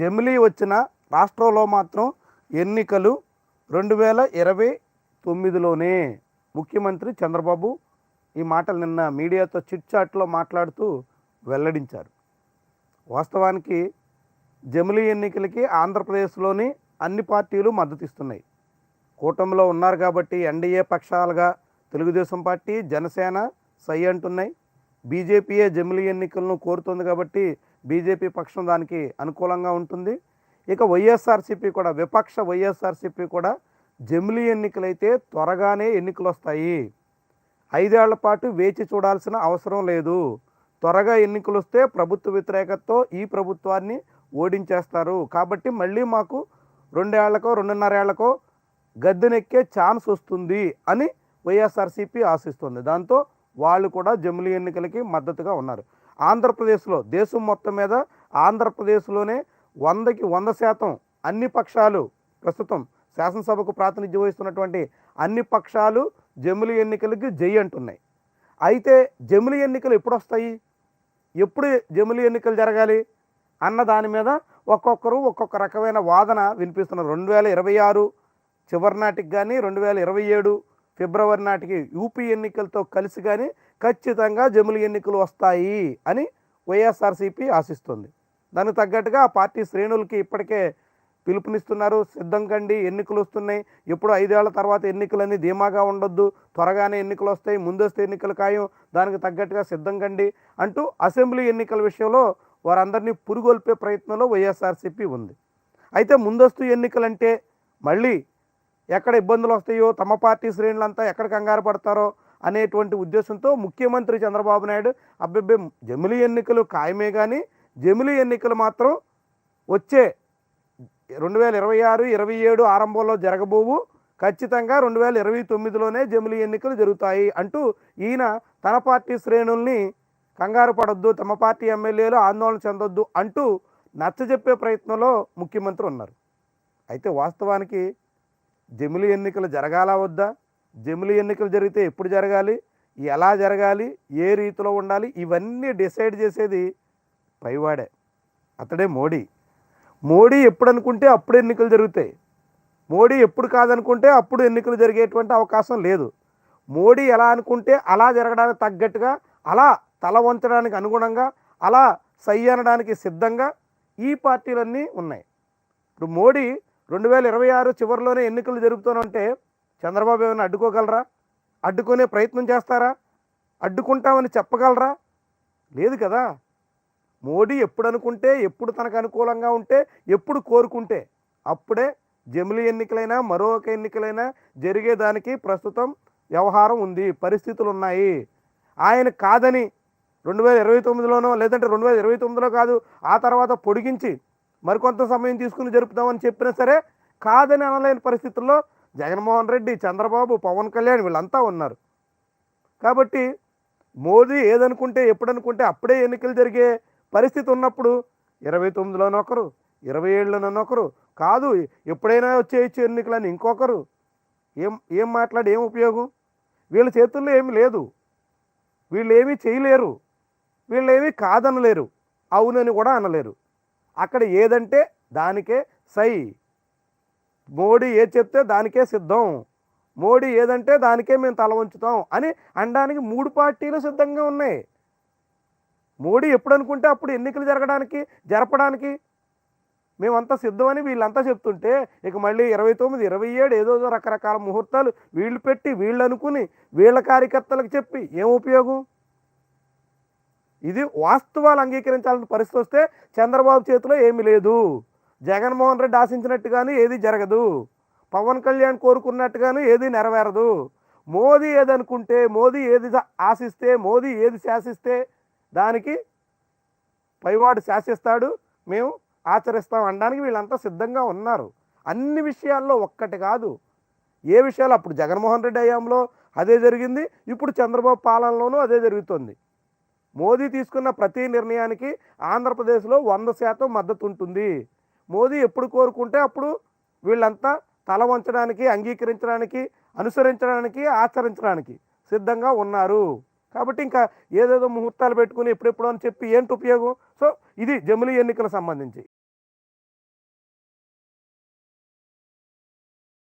జమిలీ వచ్చిన రాష్ట్రంలో మాత్రం ఎన్నికలు రెండు వేల ఇరవై తొమ్మిదిలోనే. ముఖ్యమంత్రి చంద్రబాబు ఈ మాటలు నిన్న మీడియాతో చిట్ చాట్లో మాట్లాడుతూ వెల్లడించారు. వాస్తవానికి జమిలీ ఎన్నికలకి ఆంధ్రప్రదేశ్లోని అన్ని పార్టీలు మద్దతు ఇస్తున్నాయి కూటమిలో ఉన్నారు కాబట్టి ఎన్డీఏ పక్షాలుగా తెలుగుదేశం పార్టీ జనసేన సై అంటున్నాయి. బీజేపీయే జమిలీ ఎన్నికలను కోరుతుంది కాబట్టి బీజేపీ పక్షం దానికి అనుకూలంగా ఉంటుంది. ఇక వైఎస్ఆర్సీపీ కూడా విపక్ష వైఎస్ఆర్సీపీ కూడా జమిలీ ఎన్నికలైతే త్వరగానే ఎన్నికలు వస్తాయి ఐదేళ్ళ పాటు వేచి చూడాల్సిన అవసరం లేదు. త్వరగా ఎన్నికలు వస్తే ప్రభుత్వ వ్యతిరేకతతో ఈ ప్రభుత్వాన్ని ఓడించేస్తారు. కాబట్టి మళ్ళీ మాకు రెండేళ్ళకో రెండున్నరేళ్ళకో గద్దెనెక్కే ఛాన్స్ వస్తుంది అని వైఎస్ఆర్సీపీ ఆశిస్తుంది. దాంతో వాళ్ళు కూడా జమిలీ ఎన్నికలకి మద్దతుగా ఉన్నారు. ఆంధ్రప్రదేశ్లో దేశం మొత్తం మీద ఆంధ్రప్రదేశ్లోనే వందకి వంద శాతం అన్ని పక్షాలు ప్రస్తుతం శాసనసభకు ప్రాతినిధ్యం వహిస్తున్నటువంటి అన్ని పక్షాలు జమిలి ఎన్నికలకి జై అంటున్నాయి. అయితే జమిలి ఎన్నికలు ఎప్పుడు వస్తాయి ఎప్పుడు జమిలి ఎన్నికలు జరగాలి? అన్న దాని మీద ఒక్కొక్కరు ఒక్కొక్క రకమైన వాదన వినిపిస్తున్నారు. రెండు వేల ఇరవై ఆరు చివరి నాటికి కానీ రెండు వేల ఇరవై ఏడు ఫిబ్రవరి నాటికి యూపీ ఎన్నికలతో కలిసి కానీ ఖచ్చితంగా జమిలి ఎన్నికలు వస్తాయి అని వైఎస్ఆర్సీపీ ఆశిస్తుంది. దానికి తగ్గట్టుగా ఆ పార్టీ శ్రేణులకి ఇప్పటికే పిలుపునిస్తున్నారు. సిద్ధం కండి ఎన్నికలు వస్తున్నాయి. ఎప్పుడు ఐదేళ్ళ తర్వాత ఎన్నికలని ధీమాగా ఉండొద్దు. త్వరగానే ఎన్నికలు వస్తాయి. ముందస్తు ఎన్నికలు ఖాయం. దానికి తగ్గట్టుగా సిద్ధం కండి అంటూ అసెంబ్లీ ఎన్నికల విషయంలో వారందరినీ పురుగొల్పే ప్రయత్నంలో వైఎస్ఆర్సీపీ ఉంది. అయితే ముందస్తు ఎన్నికలంటే మళ్ళీ ఎక్కడ ఇబ్బందులు వస్తాయో తమ పార్టీ శ్రేణులంతా ఎక్కడ కంగారు పడతారో అనేటువంటి ఉద్దేశంతో ముఖ్యమంత్రి చంద్రబాబు నాయుడు అబ్బెబ్బే జమిలి ఎన్నికలు ఖాయమే కానీ జమిలీ ఎన్నికలు మాత్రం వచ్చే రెండు వేల ఇరవై ఆరు ఇరవై ఏడు ఆరంభంలో జరగబోవు. ఖచ్చితంగా రెండు వేల ఇరవై తొమ్మిదిలోనే జమిలీ ఎన్నికలు జరుగుతాయి అంటూ ఈయన తన పార్టీ శ్రేణుల్ని కంగారు పడొద్దు తమ పార్టీ ఎమ్మెల్యేలు ఆందోళన చెందొద్దు అంటూ నచ్చజెప్పే ప్రయత్నంలో ముఖ్యమంత్రి ఉన్నారు. అయితే వాస్తవానికి జమిలి ఎన్నికలు జరగాలా వద్దా? జమిలీ ఎన్నికలు జరిగితే ఎప్పుడు జరగాలి? ఎలా జరగాలి? ఏ రీతిలో ఉండాలి? ఇవన్నీ డిసైడ్ చేసేది పైవాడే అతడే మోడీ. మోడీ ఎప్పుడు అనుకుంటే అప్పుడు ఎన్నికలు జరుగుతాయి. మోడీ ఎప్పుడు కాదనుకుంటే అప్పుడు ఎన్నికలు జరిగేటువంటి అవకాశం లేదు. మోడీ ఎలా అనుకుంటే అలా జరగడానికి తగ్గట్టుగా అలా తల వంచడానికి అనుగుణంగా అలా సై అనడానికి సిద్ధంగా ఈ పార్టీలన్నీ ఉన్నాయి. ఇప్పుడు మోడీ రెండు వేల ఇరవై ఆరు చివరిలోనే ఎన్నికలు జరుపుతానంటే చంద్రబాబు ఏమైనా అడ్డుకోగలరా? అడ్డుకునే ప్రయత్నం చేస్తారా? అడ్డుకుంటామని చెప్పగలరా? లేదు కదా. మోడీ ఎప్పుడు అనుకుంటే ఎప్పుడు తనకు అనుకూలంగా ఉంటే ఎప్పుడు కోరుకుంటే అప్పుడే జమిలి ఎన్నికలైనా మరొక ఎన్నికలైనా జరిగేదానికి ప్రస్తుతం వ్యవహారం ఉంది. పరిస్థితులు ఉన్నాయి ఆయన కాదని రెండు వేల ఇరవై తొమ్మిదిలోనో లేదంటే రెండు వేల ఇరవై తొమ్మిదిలో కాదు ఆ తర్వాత పొడిగించి మరికొంత సమయం తీసుకుని జరుపుతామని చెప్పినా సరే కాదని అనలేని పరిస్థితుల్లో జగన్మోహన్ రెడ్డి చంద్రబాబు పవన్ కళ్యాణ్ వీళ్ళంతా ఉన్నారు. కాబట్టి మోదీ ఏదనుకుంటే ఎప్పుడనుకుంటే అప్పుడే ఎన్నికలు జరిగే పరిస్థితి ఉన్నప్పుడు ఇరవై తొమ్మిదిలోనొకరు ఇరవై ఏళ్ళలోనొకరు కాదు ఎప్పుడైనా వచ్చేయచ్చు ఎన్నికలని ఇంకొకరు. ఏం ఏం మాట్లాడి ఏం ఉపయోగం? వీళ్ళ చేతుల్లో ఏమి లేదు. వీళ్ళు ఏమీ చేయలేరు. వీళ్ళు ఏమీ కాదనలేరు. అవునని కూడా అనలేరు. అక్కడ ఏదంటే దానికే సై. మోడీ ఏది చెప్తే దానికే సిద్ధం. మోడీ ఏదంటే దానికే మేము తల వంచుతాం అని అనడానికి మూడు పార్టీలు సిద్ధంగా ఉన్నాయి. మోడీ ఎప్పుడు అనుకుంటే అప్పుడు ఎన్నికలు జరగడానికి జరపడానికి మేమంతా సిద్ధమని వీళ్ళంతా చెప్తుంటే ఇక మళ్ళీ ఇరవై తొమ్మిది ఇరవై ఏడు ఏదో రకరకాల ముహూర్తాలు వీళ్ళు పెట్టి వీళ్ళు అనుకుని వీళ్ళ కార్యకర్తలకు చెప్పి ఏం ఉపయోగం? ఇది వాస్తవాలు అంగీకరించాల్సిన పరిస్థితి వస్తే చంద్రబాబు చేతిలో ఏమీ లేదు. జగన్మోహన్ రెడ్డి ఆశించినట్టుగాను ఏది జరగదు. పవన్ కళ్యాణ్ కోరుకున్నట్టుగాను ఏది నెరవేరదు. మోదీ ఏదనుకుంటే మోదీ ఏది ఆశిస్తే మోదీ ఏది శాసిస్తే దానికి పైవాడు శాసిస్తాడు. మేము ఆచరిస్తాం అనడానికి వీళ్ళంతా సిద్ధంగా ఉన్నారు. అన్ని విషయాల్లో ఒక్కటి కాదు. ఏ విషయాలు అప్పుడు జగన్మోహన్ రెడ్డి హయాంలో అదే జరిగింది. ఇప్పుడు చంద్రబాబు పాలనలోనూ అదే జరుగుతుంది. మోదీ తీసుకున్న ప్రతి నిర్ణయానికి ఆంధ్రప్రదేశ్లో వంద శాతం మద్దతు ఉంటుంది. మోదీ ఎప్పుడు కోరుకుంటే అప్పుడు వీళ్ళంతా తల వంచడానికి అంగీకరించడానికి అనుసరించడానికి ఆచరించడానికి సిద్ధంగా ఉన్నారు. కాబట్టి ఇంకా ఏదేదో ముహూర్తాలు పెట్టుకుని ఎప్పుడెప్పుడు అని చెప్పి ఏంటి ఉపయోగం? సో ఇది జమిలీ ఎన్నికలకు సంబంధించి.